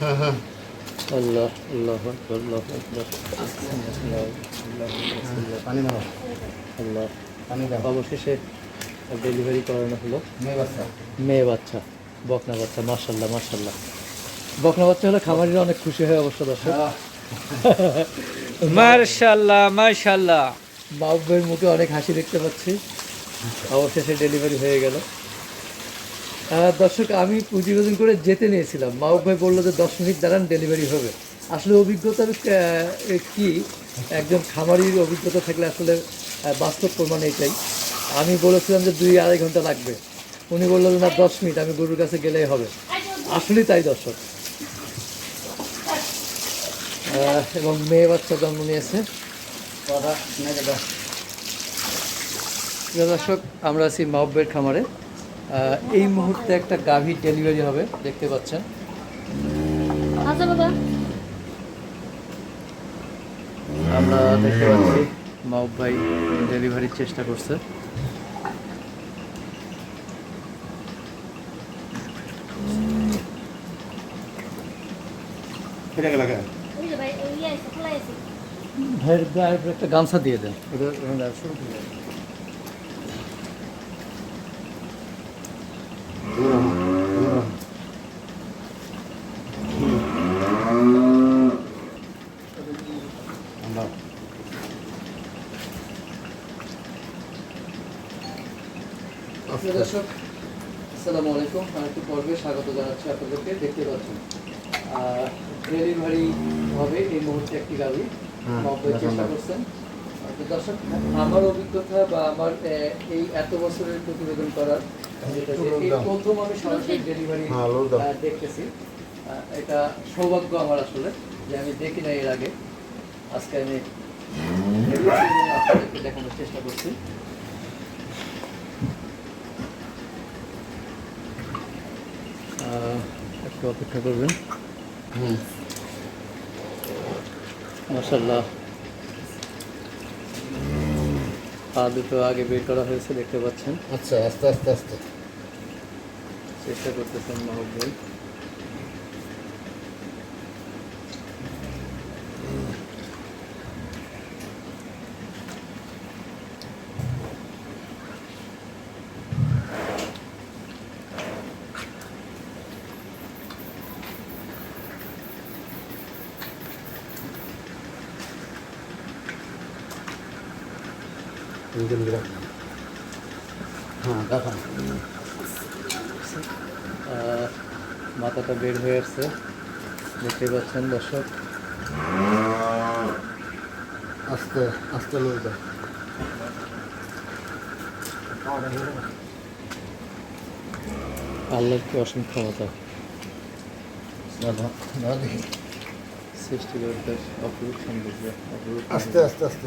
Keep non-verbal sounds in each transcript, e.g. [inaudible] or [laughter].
হ্যাঁ হ্যাঁ আল্লাহ আল্লাহ আল্লাহ। পানি দাও আল্লাহ। পানি দাও। অবশেষে ডেলিভারি করানো হলো। মেয়ে বাচ্চা। মেয়ে বাচ্চা বকনা বাচ্চা মার্শাল্লাহ মার্শাল্লাহ বকনা বাচ্চা হলে খামারিরা অনেক খুশি হয় অবশ্য দর্শক। মার্শাল্লাহ মার্শাল্লাহ মাহবুবের মুখে অনেক হাসি দেখতে পাচ্ছি। অবশেষে ডেলিভারি হয়ে গেল। দর্শক, আমি পুঁজি পুঁজিবেদন করে যেতে নিয়েছিলাম। মাহবুব ভাই বলল যে, দশ মিনিট দাঁড়ান ডেলিভারি হবে। আসলে অভিজ্ঞতার কি? একজন খামারির অভিজ্ঞতা থাকলে আসলে বাস্তব প্রমাণ এটাই। আমি বলেছিলাম যে, দুই আড়াই ঘণ্টা লাগবে। উনি বলল না, দশ মিনিট, আমি গরুর কাছে গেলেই হবে। আসলেই তাই, দর্শক। এবং মেয়ে বাচ্চা জন্ম নিয়েছে। দর্শক, আমরা আছি মাহবের খামারে। এই মুহূর্তে একটা গাভী ডেলিভারি হবে দেখতে পাচ্ছেন। আচ্ছা আমরা দেখতে পাচ্ছি মাহব ভাই ডেলিভারির চেষ্টা করছে। ইয়ে ভাইয়ের গায়ের একটা গামছা দিয়ে দেন। দর্শক আসসালামু আলাইকুম। আরেকটি পর্বে স্বাগত জানাচ্ছি আপনাদেরকে। দেখতে পাচ্ছেন ডেলিভারি হবে এই মুহূর্তে একটি গাড়ি। হুম, চেষ্টা করছেন। দর্শক আমার অভিজ্ঞতা বা আমার এই এত বছরের প্রতিবেদন করার। প্রথম আমি সরাসরি ডেলিভারি হ্যাঁ, দাও। দেখতেছি। এটা সৌভাগ্য আমার আসলে যে আমি দেখি না এর আগে। আজকে আমি আপনাদেরকে দেখানোর চেষ্টা করছি। আহ, একটু অপেক্ষা করবেন। হুম। মাসাল্লাহ পা দুটো আগে বের করা হয়েছে দেখতে পাচ্ছেন। আচ্ছা আস্তে আস্তে আস্তে। চেষ্টা করতেছেন মাহবুব ভাই ইঞ্জিন গিরা হ্যাঁ দেখান আহ, মাথাটা বের হয়ে আসছে দেখতে পাচ্ছেন দর্শক আস্তে আস্তে লই দাও আল্লাহর কি অসীম ক্ষমতা দাদা দাদা দেখি সৃষ্টি করতে অপরূপ সৌন্দর্য অপরূপ আস্তে আস্তে আস্তে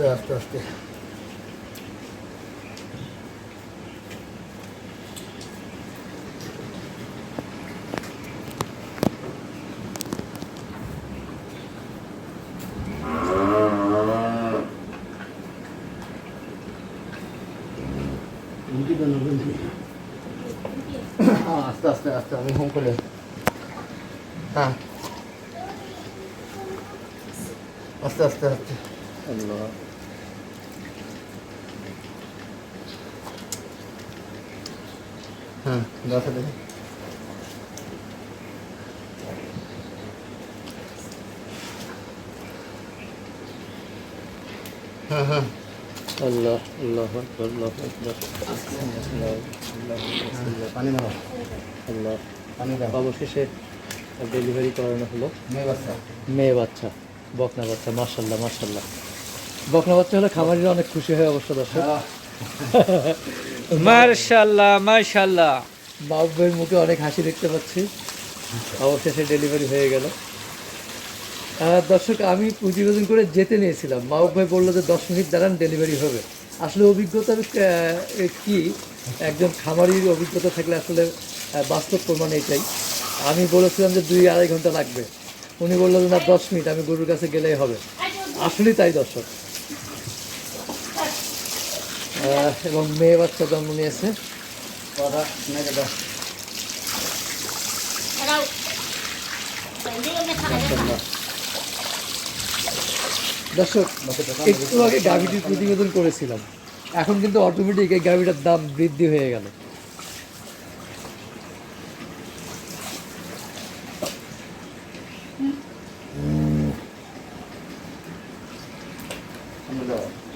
আস্তে আস্তে আস্তে আস্তে আস্তে আস্তে আমি হোম করে হ্যাঁ আস্তে আস্তে আস্তে হ্যাঁ দেখা দেখি। হ্যাঁ হ্যাঁ। আল্লাহ আল্লাহ আল্লাহ পানি আল্লাহ অবশেষে ডেলিভারি করানো হলো। মেয়ে বাচ্চা। মেয়ে বাচ্চা বকনা বাচ্চা মার্শাল্লাহ মার্শাল্লাহ বকনা বাচ্চা হলে খামারিরা অনেক খুশি হয় অবশ্য দর্শক। [laughs] মার্শাল্লাহ মার্শাল্লাহ। মুখে অনেক হাসি দেখতে পাচ্ছি। অবশেষে ডেলিভারি হয়ে গেল। দর্শক, আমি করে যেতে নিয়েছিলাম। মাহবুব ভাই বলল যে, দশ মিনিট দাঁড়ান ডেলিভারি হবে। আসলে অভিজ্ঞতার কি? একজন খামারির অভিজ্ঞতা থাকলে আসলে বাস্তব প্রমাণ এটাই। আমি বলেছিলাম যে, দুই আড়াই ঘণ্টা লাগবে। উনি বলল যে, না, দশ মিনিট, আমি গরুর কাছে গেলেই হবে। আসলেই তাই, দর্শক। এবং মেয়ে বাচ্চা জন্ম নিয়েছে। দর্শক, একটু আগে গাভিটির প্রতিবেদন করেছিলাম। এখন কিন্তু অটোমেটিক এই গাভিটার দাম বৃদ্ধি হয়ে গেল। সামনে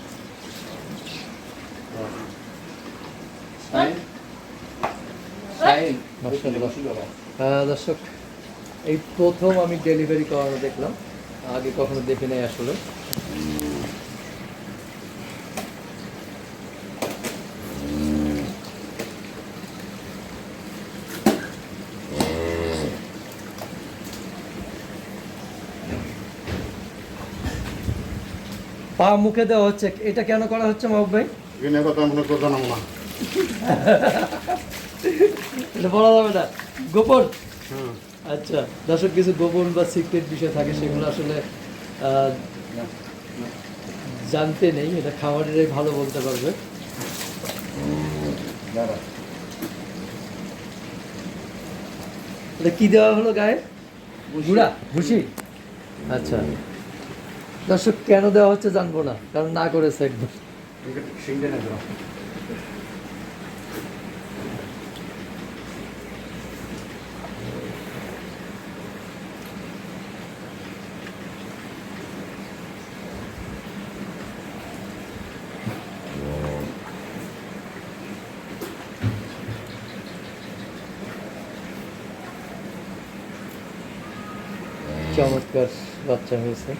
দর্শক এই প্রথম আমি ডেলিভারি করানো দেখলাম। আগে কখনো দেখি নাই আসলে। পা মুখে দেওয়া হচ্ছে। এটা কেন করা হচ্ছে মাহবুব ভাই? কথা মনে করতে জানাব না। এটা বলা যাবে না। গোপন? আচ্ছা দর্শক কিছু গোপন বা সিক্রেট বিষয় থাকে সেগুলো আসলে জানতে নেই। এটা খামারেরাই ভালো বলতে পারবে। এটা কি দেওয়া হলো গায়ে? গুড়া? ভুসি? আচ্ছা। দর্শক কেন দেওয়া হচ্ছে জানব না কারণ না করেছে একবার। চমৎকার বাচ্চা হয়েছে।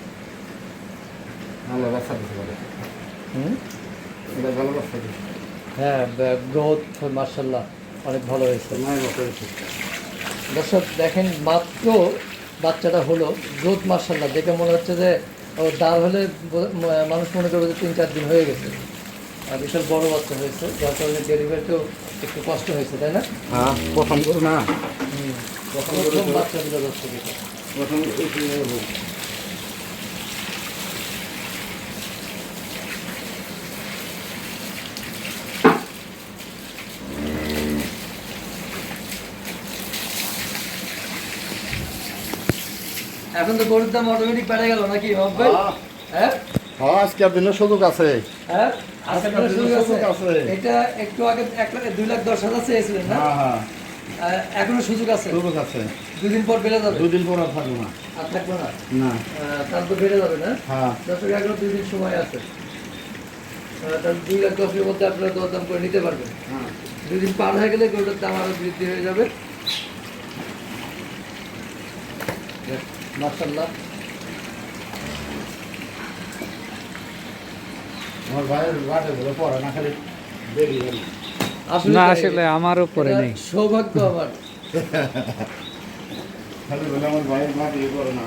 ভালো বাচ্চা হুম? ভালো বাচ্চা হ্যাঁ গ্রোথ মার্শাল্লাহ অনেক ভালো হয়েছে। দর্শক দেখেন মাত্র বাচ্চাটা হলো গ্রোথ মার্শাল্লাহ দেখে মনে হচ্ছে যে ও দাঁড় হলে মানুষ মনে করবে যে তিন চার দিন হয়ে গেছে। আর বিশাল বড় বাচ্চা হয়েছে। যার কারণে ডেলিভারিতেও একটু কষ্ট হয়েছে তাই না? হ্যাঁ প্রথম না। প্রথম বাচ্চা দিল দর্শক। প্রথম এখন তো গরুর দাম অটোমেটিক বেড়ে গেল নাকি ভাই? হ্যাঁ? হ্যাঁ আজকের দিনের সুযোগ আছে। হ্যাঁ? আজকে আজকের দিনে সুযোগ আছে। এটা একটু আগে এক লাখ দুই লাখ দশ হাজার চেয়েছিলেন না? হ্যাঁ হ্যাঁ। এখনও সুযোগ আছে? সুযোগ আছে। দুদিন পর বেড়ে যাবে? দুদিন পর আর থাকব না। আর থাকব না? না। তারপর বেড়ে যাবে না? হ্যাঁ। দর্শক এখনও দুই দিন সময় আছে। তাহলে দুই লাখ দশের মধ্যে আপনারা দরদাম করে নিতে পারবেন। হ্যাঁ। দুই দিন পার হয়ে গেলে গরুটার দাম আরও বৃদ্ধি হয়ে যাবে। মার্শাল্লাহ আমার ভাইয়ের বাটে পড়ে না খালি বেরিয়ে না। আসলে আমার উপরে নেই সৌভাগ্য আমার খালি বলে আমার ভাইয়ের বাটে করে না